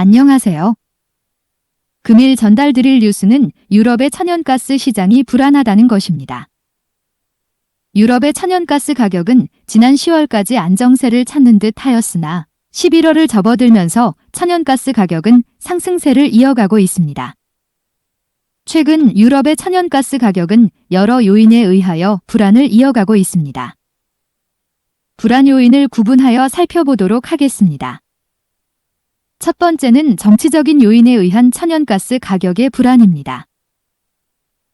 안녕하세요. 금일 전달드릴 뉴스는 유럽의 천연가스 시장이 불안하다는 것입니다. 유럽의 천연가스 가격은 지난 10월까지 안정세를 찾는 듯 하였으나 11월을 접어들면서 천연가스 가격은 상승세를 이어가고 있습니다. 최근 유럽의 천연가스 가격은 여러 요인에 의하여 불안을 이어가고 있습니다. 불안 요인을 구분하여 살펴보도록 하겠습니다. 첫 번째는 정치적인 요인에 의한 천연가스 가격의 불안입니다.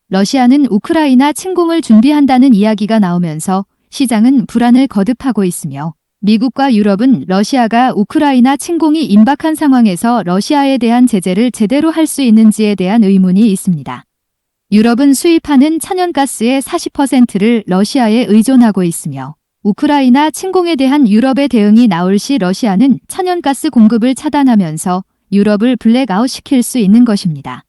러시아는 우크라이나 침공을 준비한다는 이야기가 나오면서 시장은 불안을 거듭하고 있으며 미국과 유럽은 러시아가 우크라이나 침공이 임박한 상황에서 러시아에 대한 제재를 제대로 할 수 있는지에 대한 의문이 있습니다. 유럽은 수입하는 천연가스의 40%를 러시아에 의존하고 있으며 우크라이나 침공에 대한 유럽의 대응이 나올 시 러시아는 천연가스 공급을 차단하면서 유럽을 블랙아웃 시킬 수 있는 것입니다.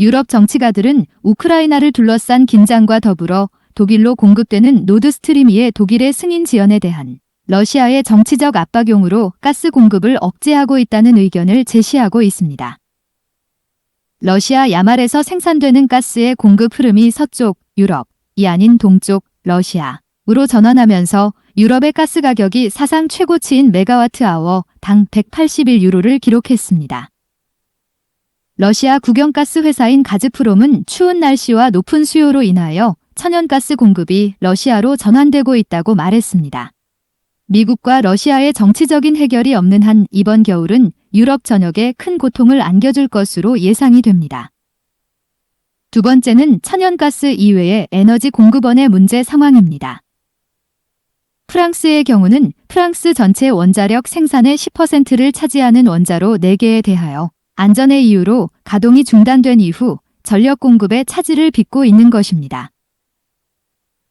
유럽 정치가들은 우크라이나를 둘러싼 긴장과 더불어 독일로 공급되는 노드스트림 2의 독일의 승인 지연에 대한 러시아의 정치적 압박용으로 가스 공급을 억제하고 있다는 의견을 제시하고 있습니다. 러시아 야말에서 생산되는 가스의 공급 흐름이 서쪽, 유럽 이 아닌 동쪽, 러시아 으로 전환하면서 유럽의 가스 가격이 사상 최고치인 메가와트 아워 당 181유로를 기록했습니다. 러시아 국영가스 회사인 가즈프롬은 추운 날씨와 높은 수요로 인하여 천연가스 공급이 러시아로 전환되고 있다고 말했습니다. 미국과 러시아의 정치적인 해결이 없는 한 이번 겨울은 유럽 전역에 큰 고통을 안겨줄 것으로 예상이 됩니다. 두 번째는 천연가스 이외의 에너지 공급원의 문제 상황입니다. 프랑스의 경우는 프랑스 전체 원자력 생산의 10%를 차지하는 원자로 4개에 대하여 안전의 이유로 가동이 중단된 이후 전력 공급에 차질을 빚고 있는 것입니다.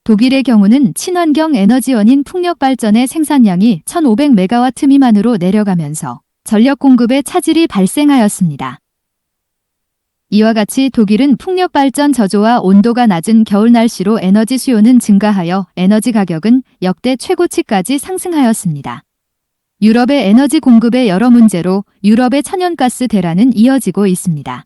독일의 경우는 친환경 에너지원인 풍력 발전의 생산량이 1500메가와트 미만으로 내려가면서 전력 공급에 차질이 발생하였습니다. 이와 같이 독일은 풍력 발전 저조와 온도가 낮은 겨울 날씨로 에너지 수요는 증가하여 에너지 가격은 역대 최고치까지 상승하였습니다. 유럽의 에너지 공급의 여러 문제로 유럽의 천연가스 대란은 이어지고 있습니다.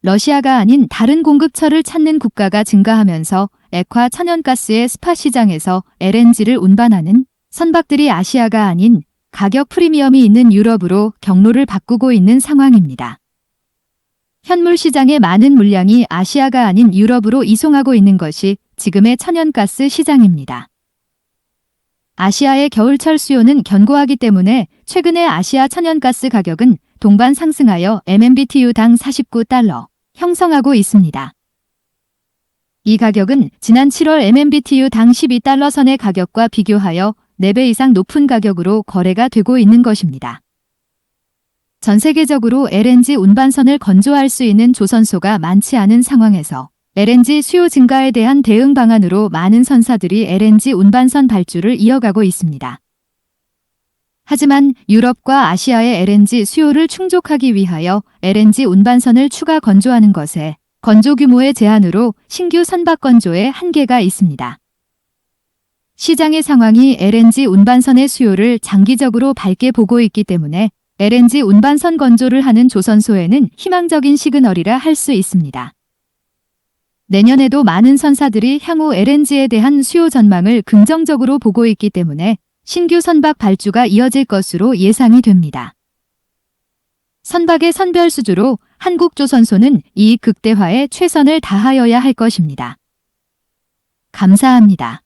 러시아가 아닌 다른 공급처를 찾는 국가가 증가하면서 액화 천연가스의 스파 시장에서 LNG를 운반하는 선박들이 아시아가 아닌 가격 프리미엄이 있는 유럽으로 경로를 바꾸고 있는 상황입니다. 현물 시장의 많은 물량이 아시아가 아닌 유럽으로 이송하고 있는 것이 지금의 천연가스 시장입니다. 아시아의 겨울철 수요는 견고하기 때문에 최근에 아시아 천연가스 가격은 동반 상승하여 MMBTU당 49달러 형성하고 있습니다. 이 가격은 지난 7월 MMBTU당 12달러 선의 가격과 비교하여 4배 이상 높은 가격으로 거래가 되고 있는 것입니다. 전 세계적으로 LNG 운반선을 건조할 수 있는 조선소가 많지 않은 상황에서 LNG 수요 증가에 대한 대응 방안으로 많은 선사들이 LNG 운반선 발주를 이어가고 있습니다. 하지만 유럽과 아시아의 LNG 수요를 충족하기 위하여 LNG 운반선을 추가 건조하는 것에 건조 규모의 제한으로 신규 선박 건조에 한계가 있습니다. 시장의 상황이 LNG 운반선의 수요를 장기적으로 밝게 보고 있기 때문에 LNG 운반선 건조를 하는 조선소에는 희망적인 시그널이라 할 수 있습니다. 내년에도 많은 선사들이 향후 LNG에 대한 수요 전망을 긍정적으로 보고 있기 때문에 신규 선박 발주가 이어질 것으로 예상이 됩니다. 선박의 선별 수주로 한국조선소는 이익 극대화에 최선을 다하여야 할 것입니다. 감사합니다.